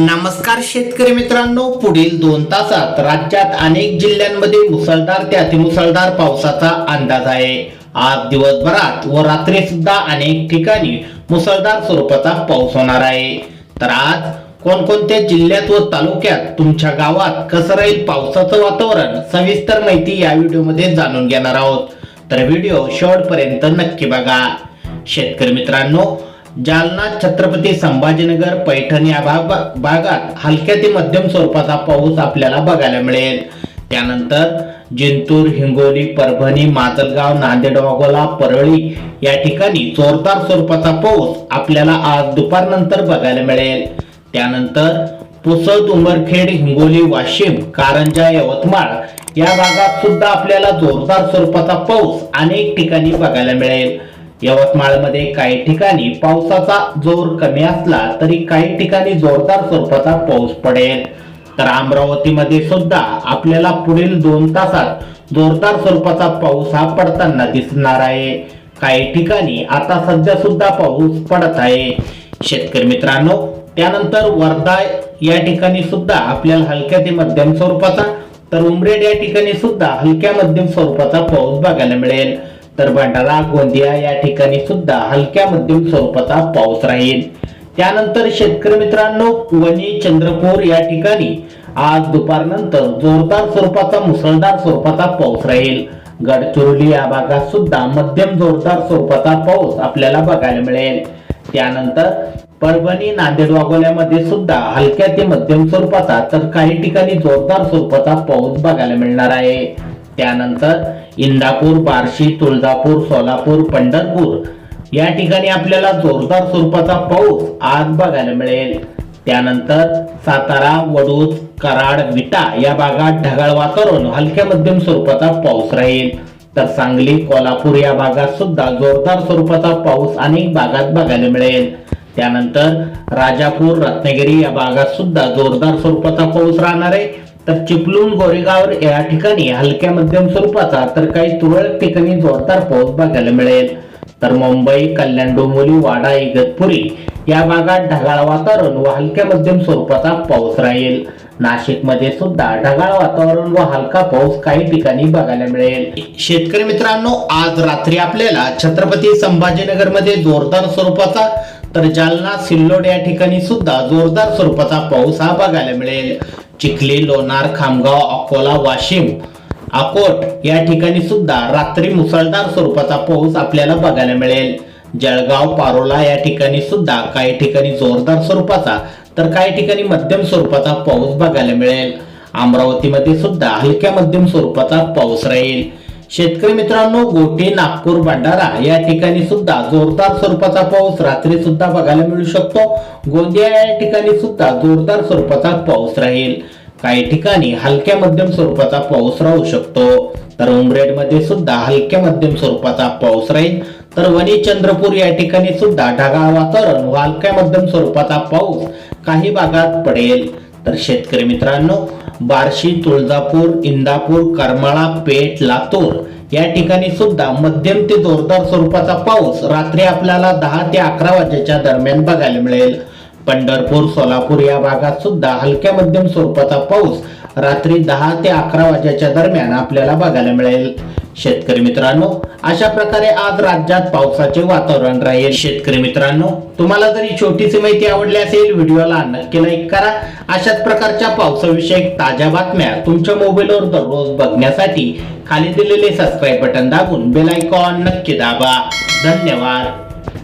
नमस्कार शेतकरी मित्रांनो पुढील दोन तासात राज्यात अनेक जिल्ह्यांमध्ये मुसळधार ते अतिमुसळधार पावसाचा अंदाज आहे. आज दिवसभरात व रात्री सुद्धा अनेक ठिकाणी मुसळधार स्वरूपाचा पाऊस होणार आहे. तर आज कोणकोणत्या जिल्ह्यात व तालुक्यात तुमच्या गावात कसं राहील पावसाचं वातावरण सविस्तर माहिती या व्हिडिओमध्ये जाणून घेणार आहोत. तर व्हिडिओ शेवटपर्यंत नक्की बघा. शेतकरी मित्रांनो जालना छत्रपती संभाजीनगर पैठण या भाग भागात हलक्या ते मध्यम स्वरूपाचा पाऊस आपल्याला बघायला मिळेल. त्यानंतर जिंतूर हिंगोली परभणी माजलगाव नांदेड वाघोला परळी या ठिकाणी जोरदार स्वरूपाचा पाऊस आपल्याला आज दुपारनंतर बघायला मिळेल. त्यानंतर पुसद उमरखेड हिंगोली वाशिम कारंजा यवतमाळ या भागात सुद्धा आपल्याला जोरदार स्वरूपाचा पाऊस अनेक ठिकाणी बघायला मिळेल. यवतमाळमध्ये काही ठिकाणी पावसाचा जोर कमी असला तरी काही ठिकाणी जोरदार स्वरूपाचा पाऊस पडेल. तर अमरावतीमध्ये सुद्धा आपल्याला पुढील दोन तासात जोरदार स्वरूपाचा पाऊस हा पडताना दिसणार आहे. काही ठिकाणी आता सध्या सुद्धा पाऊस पडत आहे. शेतकरी मित्रांनो त्यानंतर वर्धा या ठिकाणी सुद्धा आपल्याला हलक्या ते मध्यम स्वरूपाचा तर उमरेड या ठिकाणी सुद्धा हलक्या मध्यम स्वरूपाचा पाऊस बघायला मिळेल. तर भंडारा गोंदिया या ठिकाणी सुद्धा हलक्या मध्यम स्वरूपाचा पाऊस राहील. त्यानंतर शेतकरी मित्रांनो वणी चंद्रपूर या ठिकाणी आज दुपारनंतर जोरदार स्वरूपाचा मुसळधार स्वरूपाचा पाऊस राहील. गडचिरोली या भागात सुद्धा मध्यम जोरदार स्वरूपाचा पाऊस आपल्याला बघायला मिळेल. त्यानंतर परभणी नांदेड वाघोल्यामध्ये सुद्धा हलक्या ते मध्यम स्वरूपाचा तर काही ठिकाणी जोरदार स्वरूपाचा पाऊस बघायला मिळणार आहे. त्यानंतर इंदापूर बार्शी तुळजापूर सोलापूर पंढरपूर या ठिकाणी आपल्याला जोरदार स्वरूपाचा पाऊस आज बघायला मिळेल. त्यानंतर सातारा वडूज कराड विटा या भागात ढगाळ वातावरण हलक्या मध्यम स्वरूपाचा पाऊस राहील. तर सांगली कोल्हापूर या भागात सुद्धा जोरदार स्वरूपाचा पाऊस अनेक भागात बघायला मिळेल. त्यानंतर राजापूर रत्नागिरी या भागात सुद्धा जोरदार स्वरूपाचा पाऊस राहणार आहे. तर चिपळूण गोरेगाव या ठिकाणी हलक्या मध्यम स्वरूपाचा तर काही तुरळक ठिकाणी जोरदार पाऊस बघायला मिळेल. तर मुंबई कल्याण डोंबिवली वाडा इगतपुरी या भागात ढगाळ वातावरण व हलक्या मध्यम स्वरूपाचा पाऊस राहील. नाशिकमध्ये सुद्धा ढगाळ वातावरण व हलका पाऊस काही ठिकाणी बघायला मिळेल. शेतकरी मित्रांनो आज रात्री आपल्याला छत्रपती संभाजीनगरमध्ये जोरदार स्वरूपाचा तर जालना सिल्लोड या ठिकाणी सुद्धा जोरदार स्वरूपाचा पाऊस हा बघायला मिळेल. चिखली लोणार खामगाव अकोला वाशिम अकोट या ठिकाणी सुद्धा रात्री मुसळधार स्वरूपाचा पाऊस आपल्याला बघायला मिळेल. जळगाव पारोला या ठिकाणी सुद्धा काही ठिकाणी जोरदार स्वरूपाचा तर काही ठिकाणी मध्यम स्वरूपाचा पाऊस बघायला मिळेल. अमरावतीमध्ये सुद्धा हलक्या मध्यम स्वरूपाचा पाऊस राहील. शेतकरी मित्रांनो गोटे नागपूर भंडारा या ठिकाणी सुद्धा जोरदार स्वरूपाचा पाऊस रात्री सुद्धा बघायला मिळू शकतो. गोंदिया या ठिकाणी सुद्धा जोरदार स्वरूपाचा पाऊस राहील. काही ठिकाणी हलक्या मध्यम स्वरूपाचा पाऊस राहू शकतो. तर उमरेडमध्ये सुद्धा हलक्या मध्यम स्वरूपाचा पाऊस राहील. तर वणी चंद्रपूर या ठिकाणी सुद्धा ढगाळ वातावरण व हलक्या मध्यम स्वरूपाचा पाऊस काही भागात पडेल. तर शेतकरी मित्रांनो बार्शी तुळजापूर इंदापूर करमाळा पेठ लातूर या ठिकाणी सुद्धा मध्यम ते जोरदार स्वरूपाचा पाऊस रात्री आपल्याला दहा ते अकरा वाजेच्या दरम्यान बघायला मिळेल. पंढरपूर सोलापूर या भागात सुद्धा हलक्या मध्यम स्वरूपाचा पाऊस रात्री दहा ते अकरा वाजेच्या दरम्यान आपल्याला बघायला मिळेल. शेतकरी मित्रांनो अशा प्रकारे आज राज्यात पावसाचे वातावरण राहील. शेतकरी मित्रांनो तुम्हाला जर ही छोटीशी माहिती आवडली असेल व्हिडिओला नक्की लाईक करा. अशाच प्रकारच्या पावसाविषयक ताज्या बातम्या तुमच्या मोबाईलवर दररोज बघण्यासाठी खाली दिलेले सबस्क्राईब बटन दाबून बेल आयकॉन नक्की दाबा. धन्यवाद.